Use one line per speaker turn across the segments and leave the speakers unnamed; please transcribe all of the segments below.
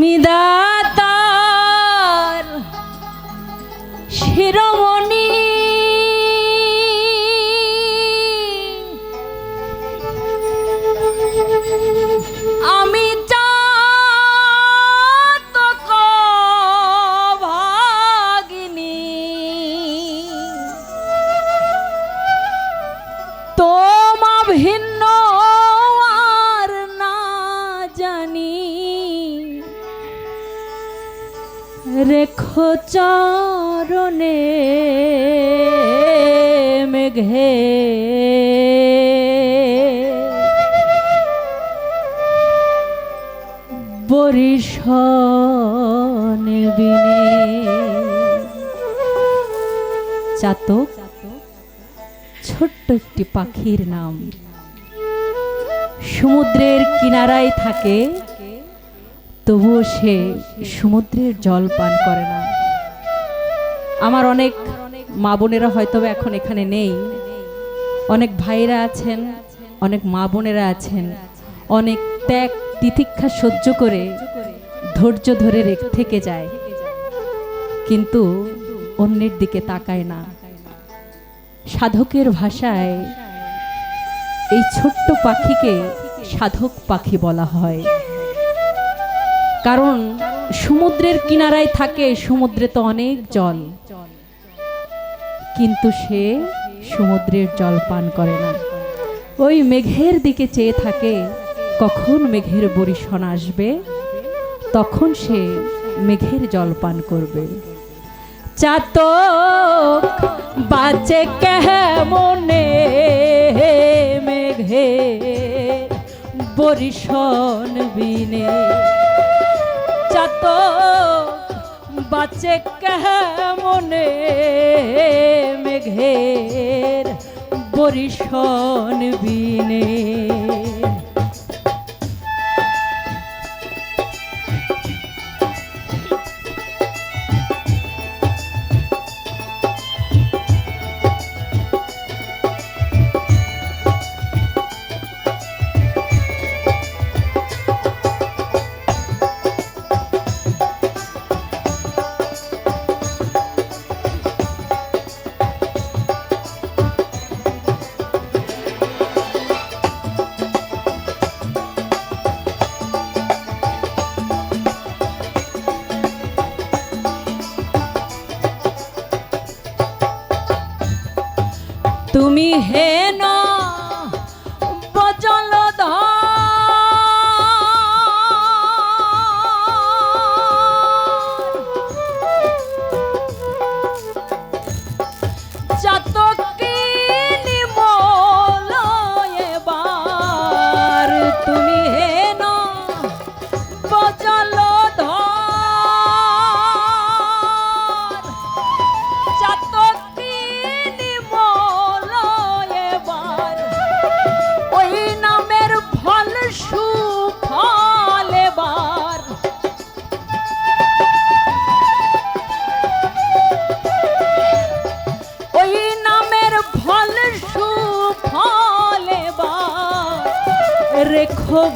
তুমি দাতার মেঘে বরিশন চাতক, ছোট্ট একটি পাখির নাম। সমুদ্রের কিনারায় থাকে, তবুও সে সমুদ্রের জল পান করে না। আমার অনেক মা বোনেরা হয়তো এখন এখানে নেই। অনেক ভাইরা আছেন, অনেক মা বোনেরা আছেন। অনেক ত্যাগ তিতিক্ষা সহ্য করে ধৈর্য ধরে থেকে যায়। কিন্তু অন্যের দিকে তাকায় না। সাধকের ভাষায় এই ছোট্ট পাখিকে সাধক পাখি বলা হয়। কারণ সমুদ্রের কিনারায় থাকে, সমুদ্রে তো অনেক জল। কিন্তু সে সমুদ্রের জল পান করে না। ওই মেঘের দিকে চেয়ে থাকে, কখন মেঘের বরিশন আসবে? তখন সে মেঘের জল পান করবে। চাতক বাজে কেমনে মেঘে বরিশন বিনে? বাজে কেমনে মেঘের বরিশন বিনে? তুমি হেন বজল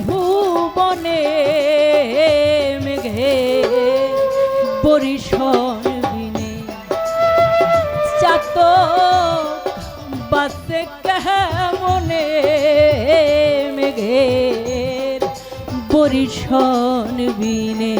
ভুবনে মেঘে পরিসর বিনে। চাত বাসে কেমনে মেঘের পরিসর বিনে।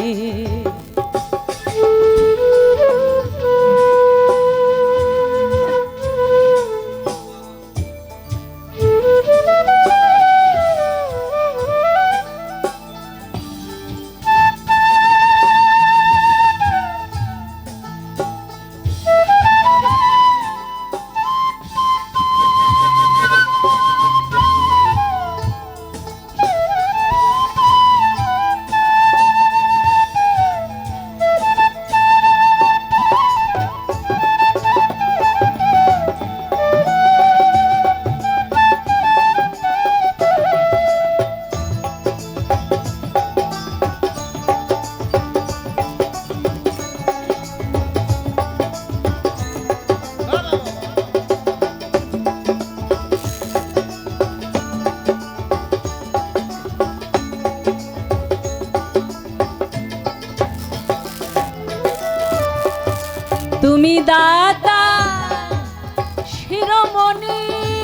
মনে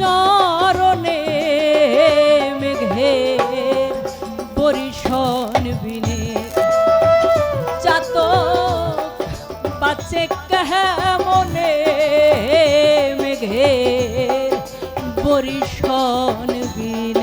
চরণে মেঘে পরিশন বিনে। চাতক বাচ্চে কহ মনে মেঘে পরিশন বিনে।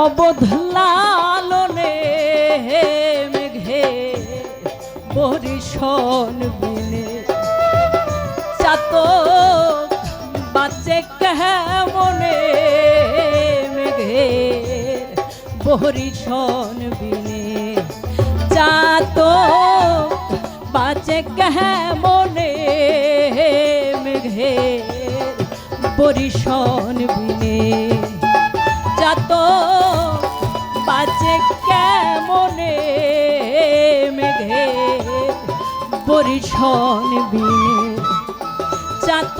অবধ লালনে মেঘে বরিশন বিনে চাতক বাচ্চে কেমনে মেঘে বরিশন বিনে চাতক বাচ্চে কেমনে মেঘে বরিশন বিনে কেমনে মেঘে বরিশন বিনে। চাত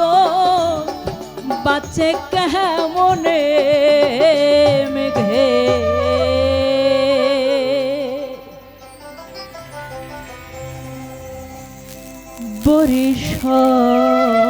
বাচ্চে কেমনে মেঘে। বরিশন